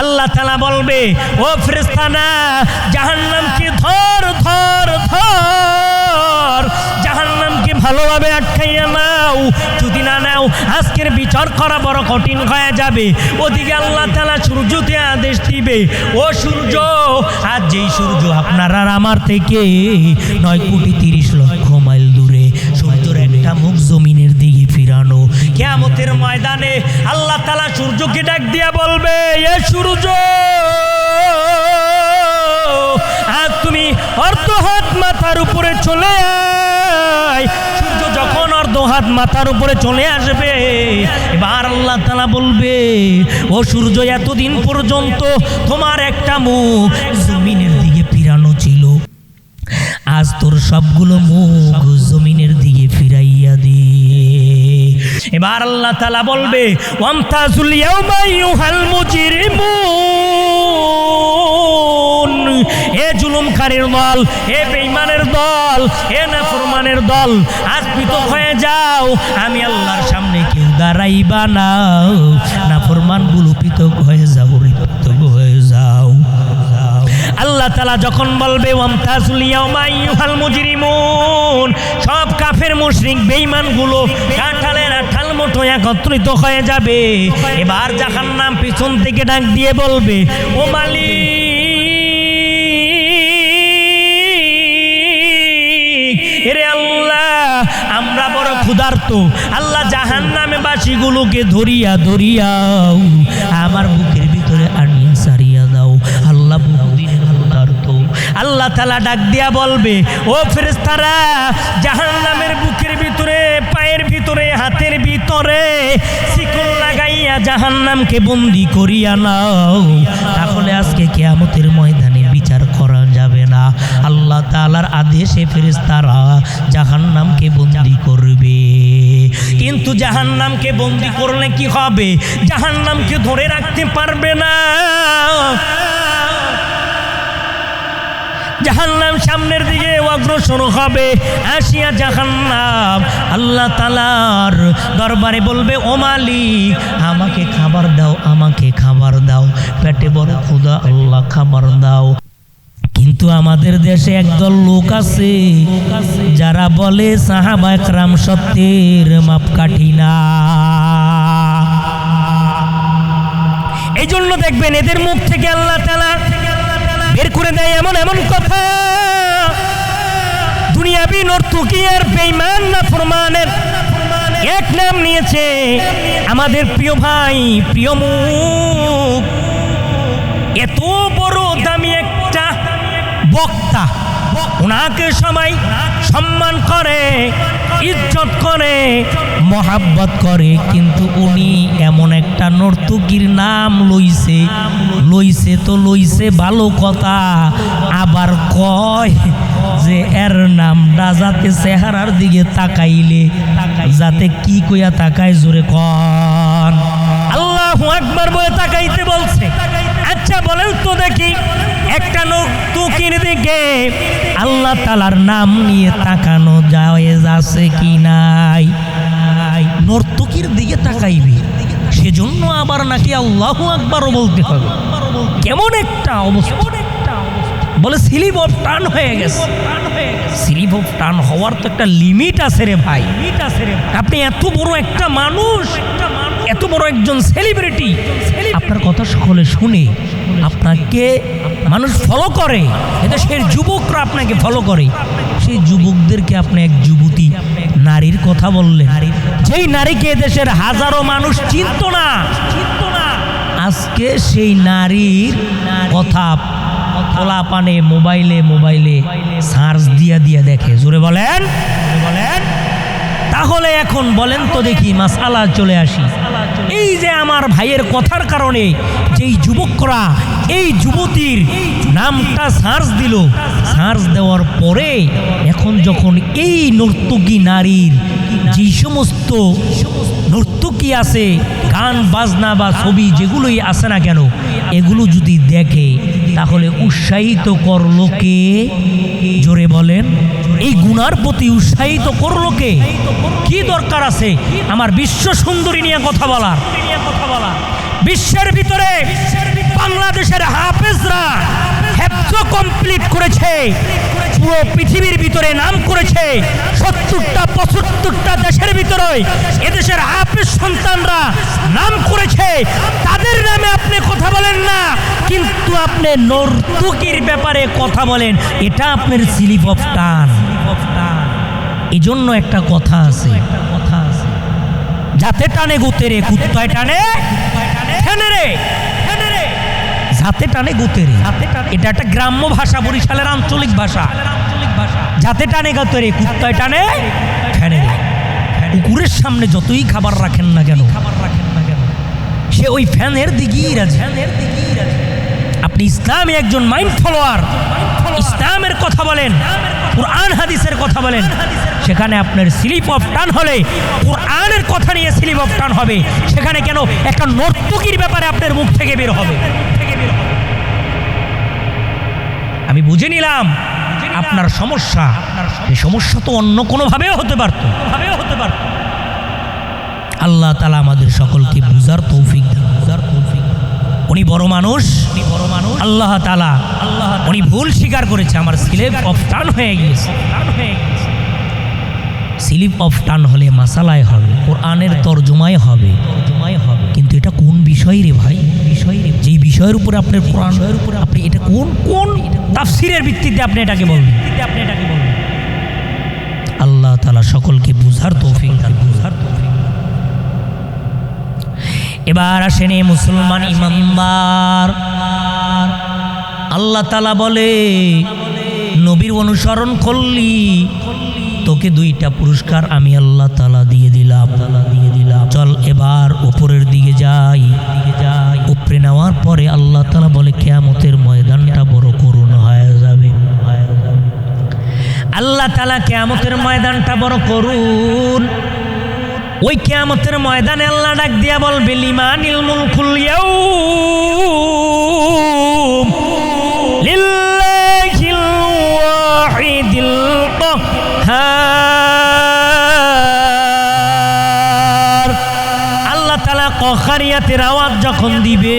আল্লাহ তালা বলবে, ও ফেরেস্তানা জাহান্নামকে ধর ধর ধর। জাহান্নামকে ভালোভাবে আটকাইয়া নাও। যদি না নাও, আজকের বিচার করা বড় কঠিন হয়ে যাবে। ওদিকে আল্লাহ তালা সূর্যতে আদেশ দিবে, ও সূর্য, আজ যেই সূর্য আপনার আর আমার থেকে নয় কোটি তিরিশ লক্ষ মাইল দূরে, সূর্যের একটা মুখ ফিরানো কেয়ামতের ময়দানে আল্লাহ তালা সূর্যকে ডাক দিয়া বলবে, এ সূর্য, আজ তুমি অর্ধ হাত মাথার উপরে চলে সূর্য যখন অর্ধ হাত মাথার উপরে চলে আসবে, এবার আল্লাহ তালা বলবে, ও সূর্য, এতদিন পর্যন্ত তোমার একটা মুখ জমিনের দিকে ফিরানো ছিল। আজ তোর সবগুলো মুখ জমিনের এবার আল্লাহ তালা বলবে ওয়ামতাজুল ইয়াউমা ইউহাল মুজরিমুন। এ জুলুমকারীর দল এ বেঈমানের দল এ নাফরমানের দল আজ পৃথক হয়ে যাও আমি আল্লাহর সামনে কেউ দাঁড়াইবা না। নাফরমানগুলো পৃথক হয়ে যাও রে, হয়ে যাও। আল্লাহ তালা যখন বলবে সব কাফের মুশরিক বেঈমানগুলো কাঁঠালের মুঠো একত্রিত হয়ে যাবে। এবার জাহান্নাম পিছন থেকে ডাক দিয়ে বলবে, ও মালিক, এরে আল্লাহ, আমরা বড় ক্ষুধার্ত। আল্লাহ জাহান নামে বাসিগুলোকে ধরিয়া, ধরিয়াও আমার বুকের ভিতরে আনিয়া সারিয়া দাও। আল্লাহ আল্লাহ তালা ডাক দিয়া বলবে, ও ফেরেস্তারা জাহান নামের ভিতরে ভিতরে শিকল লাগাইয়া জাহান নামকে বন্দি করিয়া নাও। তাহলে আজকে কেয়ামতের ময়দানে বিচার করা যাবে না। আল্লাহ তালার আদেশে ফেরেস্তারা জাহান নামকে বন্দি করবে। কিন্তু জাহান নামকে বন্দি করলে কি হবে? জাহান নামকে ধরে রাখতে পারবে না। জাহান্নাম সামনের দিকে অগ্রসর হবে, আসিয়া জাহান্নাম। আল্লাহ তালার দরবারে বলবে, ও মালিক, আমাকে খাবার দাও, আমাকে খাবার দাও। পেটে বড় ক্ষুদা আল্লাহ খাবার দাও। কিন্তু আমাদের দেশে একদল লোক আছে, যারা বলে, সাহাবা একরাম সত্যের মাপকাঠি না। এই জন্য দেখবেন এদের মুখ থেকে আল্লাহ তালা বের করে দেয় এমন এমন কথা। দুনিয়াবি নর্তুকি আর বেইমান না ফরমানের। এক নাম নিয়েছে আমাদের প্রিয় ভাই, প্রিয় মুখ। এত বড় দামি একটা বক্তা। ওনাকে সবাই সম্মান করে, ইজ্জত করে, মহাব্বত করে, কিন্তু উনি এমন একটা নর্তকীর নাম লইছে লইছে তো লইছে ভালো কথা, আবার কয় যে এর নামটা যাতে চেহারার দিকে তাকাইলে যাতে কি কইয়া তাকায় জোরে কন। আল্লাহ একবার বলে তাকাইতে বলছে। আচ্ছা বলেন তো দেখি। একটা নর্তকীর দিকে আল্লাহ তালার নাম নিয়ে তাকানো যায় আছে কি নাই? নর্তকীর দিকে তাকাইবে। সেজন্য আবার নাকি আল্লাহ আকবারও বলতে হবে। কেমন একটা অবস্থা। বলে স্লিপ অফ টান হয়ে গেছে। স্লিপ অফ টান হওয়ার তো একটা লিমিট আছে রে ভাই। লিমিট আছে রে আপনি এত বড় একটা মানুষ। এত বড় একজন সেলিব্রিটি আপনার কথা সকলে শুনে আপনাকে মানুষ ফলো করে। এদেশের যুবকরা আপনাকে ফলো করে। সেই যুবকদেরকে আপনি এক যুবতী নারীর কথা বললেন। যেই নারীকে দেশের হাজারো মানুষ চিনত না আজকে সেই নারীর কথা খোলা পানে মোবাইলে মোবাইলে সার্চ দিয়া দিয়া দেখে। জোরে বলেন বলেন। তাহলে এখন বলেন তো দেখি, মাসালা চলে আসি। এই যে আমার ভাইয়ের কথার কারণে যেই যুবকরা, এই যুবতীর নামটা সার্চ দিল, সার্চ দেওয়ার পরে এখন যখন এই নর্তকী নারীর যেই সমস্ত নর্তকী আছে, গান, বাজনা বা ছবি যেগুলোই আছে না কেন, এগুলো যদি দেখে, তাহলে উৎসাহিত করল কে জোরে বলেন। এই গুণার প্রতি উৎসাহিত করল কে? কি দরকার আছে? আমার বিশ্ব সুন্দরী নিয়ে কথা বলার। বিশ্বের ভিতরে বাংলাদেশের হাফেজরা হ্যাপ্ত কমপ্লিট করেছে। পুরো পৃথিবীর ভিতরে নাম করেছে। সত্তরটা পঁচাত্তরটা দেশের ভিতরে এদেশের হাফেজ সন্তানরা নাম করেছে। তাদের নামে আপনি কথা বলেন না কিন্তু আপনি নর্তুকির ব্যাপারে কথা বলেন। এটা আপনার স্লিপ অফ টান। এই জন্য একটা কথা আছে। যাতে টানে গুতে রে, কুত্তায় টানে রে। যাতে টানে গুতে রে। এটা একটা গ্রাম্য ভাষা, বরিশালের আঞ্চলিক ভাষা। যাতে টানে গুতে রে, কুত্তায় টানে, ঠেনে রে। কুকুরের সামনে যতই খাবার রাখেন না কেন খাবার রাখেন না কেন, সে ওই ফ্যানের দিকেই রাজি। আপনি ইসলামী একজন মাইন্ড ফলোয়ার। ইসলামের কথা বলেন, কোরআন হাদিসের কথা বলেন, সেখানে আপনার স্লিপ অফ টান হলে কোরআনের কথা নিয়ে স্লিপ অফ টান হবে। সেখানে কেন একটা নর্তকীর ব্যাপারে আপনার মুখ থেকে বের হবে। আমি বুঝে নিলাম আপনার সমস্যা। এই সমস্যা তো অন্য কোনোভাবেও হতে পারত। হতে পারত আল্লাহ তালা আমাদের সকলকে বুঝার তৌফিক বুঝার তৌফিক। উনি বড় মানুষ, উনি বড় মানুষ। আল্লাহ তালা আল্লাহ উনি ভুল স্বীকার করেছে, আমার স্লিপ অফ টান হয়ে গিয়েছে। স্লিপ অফ টান হলে মাসালায় হবে, কোরআনের তর্জমায় হবে। তর্জমায় হবে কিন্তু এটা কোন বিষয় রে ভাই? বিষয় রে যেই বিষয়ের উপরে আপনার কোরআন উপরে আপনি এটা কোন কোন তাফসিরের ভিত্তিতে আপনি এটাকে বলবেন? ভিত্তিতে আপনি এটাকে বলবেন আল্লাহ তালা সকলকে বুঝার তৌফিক বুঝার তৌফিক। এবার আসেন মুসলমান ইমানদার আল্লাহ তালা বলে, নবীর অনুসরণ করলি, তোকে দুইটা পুরস্কার আমি আল্লাহ তালা দিয়ে দিলাম। তালা দিয়ে দিলাম চল এবার উপরের দিকে যাই। দিকে যাই উপরে নেওয়ার পরে আল্লাহ তালা বলে, কেয়ামতের ময়দানটা বড় করুণ হয়ে যাবে। আল্লাহ তালা কেয়ামতের ময়দানটা বড় করুন ওই কেয়ামতের ময়দানে আল্লাহ ডাক দিয়া বলবে লিল্লাহিল ওয়াহিদিল কাহ্হার আল্লাহ তালা কখারিয়াতের আওয়াজ যখন দিবে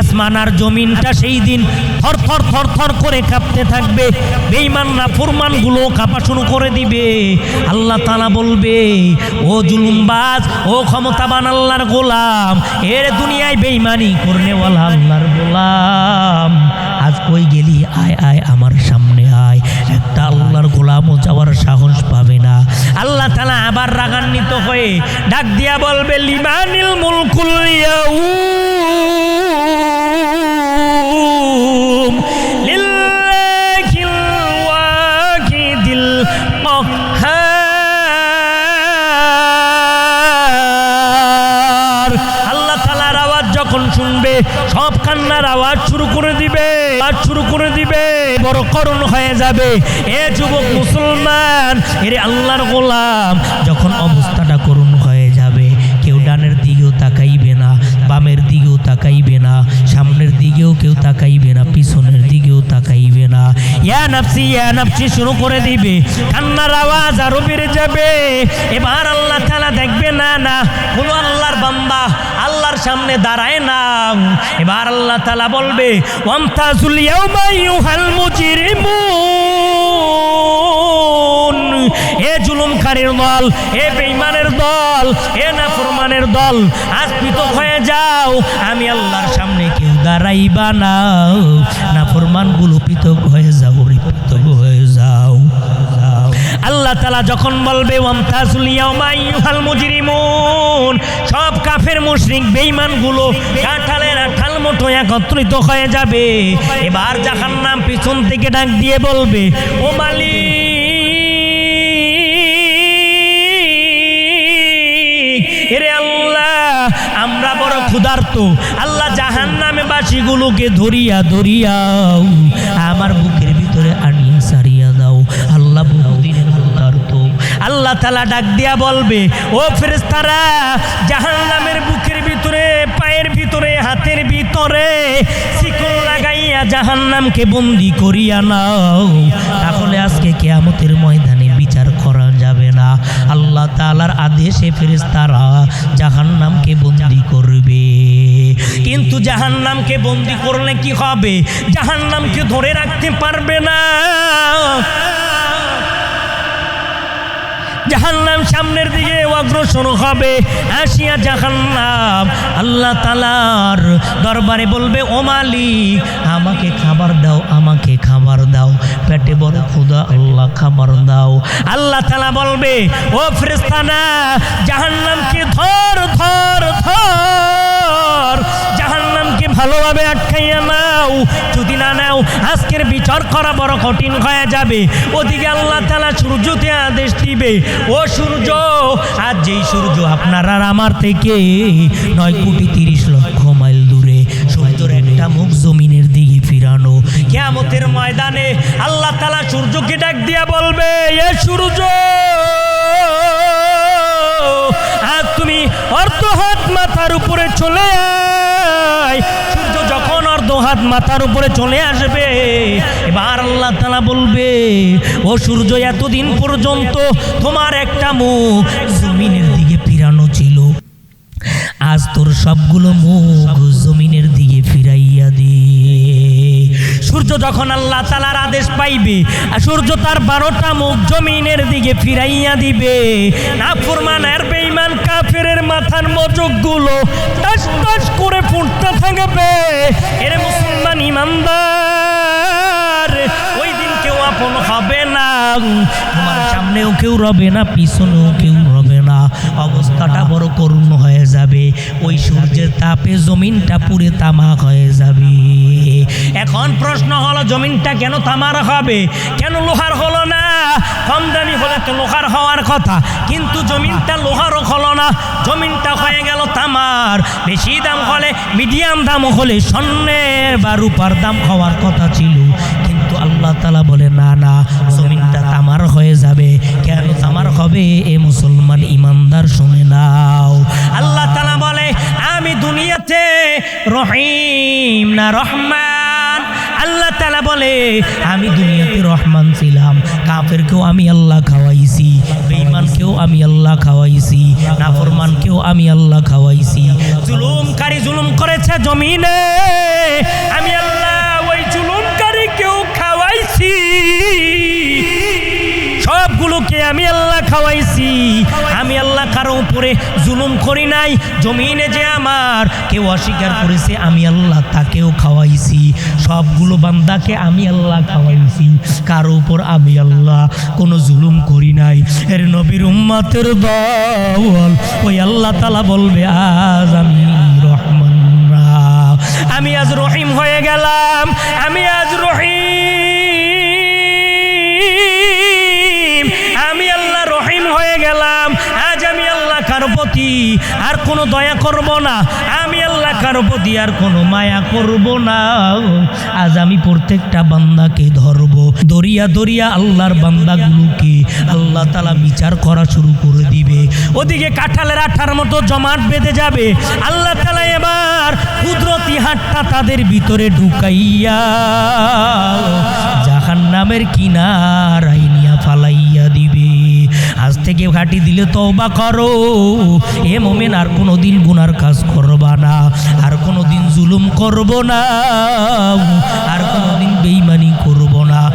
আসমান আর জমিনটা সেই দিন থর থর থর থর করে কাঁপতে থাকবে। বেইমান না ফুরমানগুলো কাঁপা শুরু করে দিবে। আল্লাহ তালা বলবে, ও জুলুমবাজ, ও ক্ষমতাবান আল্লাহর গোলাম, এর দুনিয়ায় বেইমানি করনেওয়ালা আল্লাহর গোলাম। আজ কই গেলি? আয় আয়, আমার সামনে আয়। একটা আল্লাহর গোলামও যাওয়ার সাহস পাবে না। আল্লাহ তালা আবার রাগান্বিত হয়ে ডাক দিয়া বলবে, লিমানিল মুলকুল সব কান্নার আওয়াজ শুরু করে দিবে, আওয়াজ শুরু করে দিবে, বড় করুণ হয়ে যাবে। এ যুবক মুসলমান, এর আল্লাহর গোলাম, যখন অবস্থাটা করুণ হয়ে যাবে, কেউ ডানের দিকেও তাকাইবে না, বামের তাকাইবে না। সামনের দিকেও কেউ তাকাইবে না, পিছনের দিকেও তাকাইবে না। ইয়া নাফসি ইয়া নাফসি, শুরু করে দিবে। কান্নার আওয়াজ আরও বেড়ে যাবে। এবার আল্লাহ তাআলা দেখবে, না না কোনো আল্লাহর বান্দা, আল্লাহর সামনে দাঁড়ায় না। এবার আল্লাহ তাআলা বলবে, ওয়ামতাজুল ইয়াউমা ইউহাল মুজরিমুন। এ জুলুমকারীর দল, এ দল, এ নাফরমানের দল হয়ে যাও, আমি আল্লাহর সামনে কেউ দাঁড়াইবা পৃথক হয়ে যাও পৃথক হয়ে যাও। আল্লাহ তালা যখন বলবে সব কাফের মুশরিক বেঈমানগুলো কাঁঠালের আঠাল মতো একত্রিত হয়ে যাবে এবার জাহান্নাম পিছন থেকে ডাক দিয়ে বলবে, ও মালিক ক্ষুধার্ত। আল্লাহ জাহান নামে বাসিগুলোকে ধরিয়া, ধরিয়াও আমার বুকের ভিতরে আনিয়া সারিয়া দাও। আল্লাহ আল্লাহ তালা ডাক দিয়া বলবে, ও ফেরেস্তারা জাহান নামের বুকের ভিতরে, পায়ের ভিতরে, হাতের ভিতরে শিকল লাগাইয়া জাহান নামকে বন্দি করিয়া নাও। তাহলে আজকে কেয়ামতের ময়দানে বিচার করা যাবে না। আল্লাহ তালার আদেশে ফেরেস্তারা জাহান নামকে বন্দি করলে কি হবে? জাহান্নামকে ধরে রাখতে পারবে না। জাহান্নাম সামনের দিকে অগ্রসর হবে। আসিয়া জাহান্নাম আল্লাহ তালার দরবারে বলবে, ও মালিক, আমাকে খাবার দাও, আমাকে খাবার দাও। পেটে বড় ক্ষুদা আল্লাহ খাবার দাও। আল্লাহ তালা বলবে, ও ফ্রেস্তানা জাহান্নামকে ধর ধর ধর। ভালোভাবে আটকাইয়া নাও। যদি না নাও, আজকের বিচার করা বড় কঠিন হয়ে যাবে। ওদিকে আল্লাহ তালা সূর্যতে আদেশ দিবে, ও সূর্য, আজ যেই সূর্য আপনার আর আমার থেকে নয় কোটি তিরিশ লক্ষ মাইল দূরে সূর্যের একটা মুখ জমিনের দিকে ফিরানো। কেয়ামতের ময়দানে আল্লাহ তালা সূর্যকে ডাক দিয়া বলবে, এ সূর্য, আজ তুমি অর্ধ হাত মাথার উপরে চলে আয়। হাত মাথার উপরে চলে আসবে। এবার আল্লাহ তালা বলবে, ও সূর্য, এতদিন পর্যন্ত তোমার একটা মুখ জমিনের দিকে ফিরানো ছিল। আজ তোর সবগুলো মুখ জমিনের দিকে ফিরাইয়া দিয়ে সূর্য যখন আল্লাহ তালার আদেশ পাইবে, সূর্য তার বারোটা মুখ জমিনের দিকে ফিরাইয়া দিবে। না ফুরমান আর বেইমান কাফেরের মাথার মজকগুলো টাস টাস করে ফুটতে থাকবে। এর মুসলমান ইমানদার, ওই দিন কেউ আপন হবে না। তোমার সামনেও কেউ রবে না, পিছনেও কেউ অবস্থাটা বড় করুণ হয়ে যাবে। ওই সূর্যের তাপে জমিনটা পুরে তামাক হয়ে যাবে। এখন প্রশ্ন হলো, জমিনটা কেন তামার হবে? কেন লোহার হলো না? কম দামি হলে তো লোহার হওয়ার কথা। কিন্তু জমিনটা লোহারও হলো না। জমিনটা হয়ে গেল তামার। বেশি দাম হলে, মিডিয়াম দাম হলে স্বর্ণের বা রূপার দাম হওয়ার কথা ছিল। কিন্তু আল্লাহ তালা বলে, না না, জমিনটা না রহমান। আল্লাহ তালা বলে, আমি দুনিয়াতে রহমান ছিলাম। কাফেরকেও আমি আল্লাহ খাওয়াইছি, বেঈমানকেও আমি আল্লাহ খাওয়াইছি, নাফরমানকেও আমি আল্লাহ খাওয়াইছি। জুলুমকারী জুলুম করেছে জমিনে, আমি আল্লাহ ওই জুলুমকারীকেও খাওয়াইছি। সবগুলোকে আমি আল্লাহ খাওয়াইছি। আল্লাহ কারও উপরে জুলুম করি নাই, জমিনে যে আমার কেউ অস্বীকার করেছে, আমি আল্লাহ তাকেও খাওয়াইছি সবগুলো বান্দাকে আমি আল্লাহ খাওয়াইছি, কারও উপর আমি আল্লাহ কোনো জুলুম করি নাই এর নবীর উম্মাতের দল ওই আল্লাহ তালা বলবে, আজ আমি রহমান। আমি আজ রহিম হয়ে গেলাম, আমি আজ কোনো দয়া করব না। আমি আল্লাহ কারও প্রতি আর কোনো মায়া করব না। আজ আমি প্রত্যেকটা বান্দাকে ধরব। দরিয়া দরিয়া আল্লাহর বান্দাগুলোকে আল্লাহ তালা বিচার করা শুরু করে দিবে। ওদিকে কাঁঠালের আঠার মতো জমাট বেঁধে যাবে। আল্লাহ তালা এবার কুদরতি হাটটা তাদের ভিতরে ঢুকাইয়া জাহান নামের কিনারাই নিয়া আজ থেকে ঘাটি দিলে তওবা করো। এ মোমেন আর কোনো দিন গুনার কাজ করবা না। আর কোনো দিন জুলুম করব না। আর কোনো দিন বেইমানি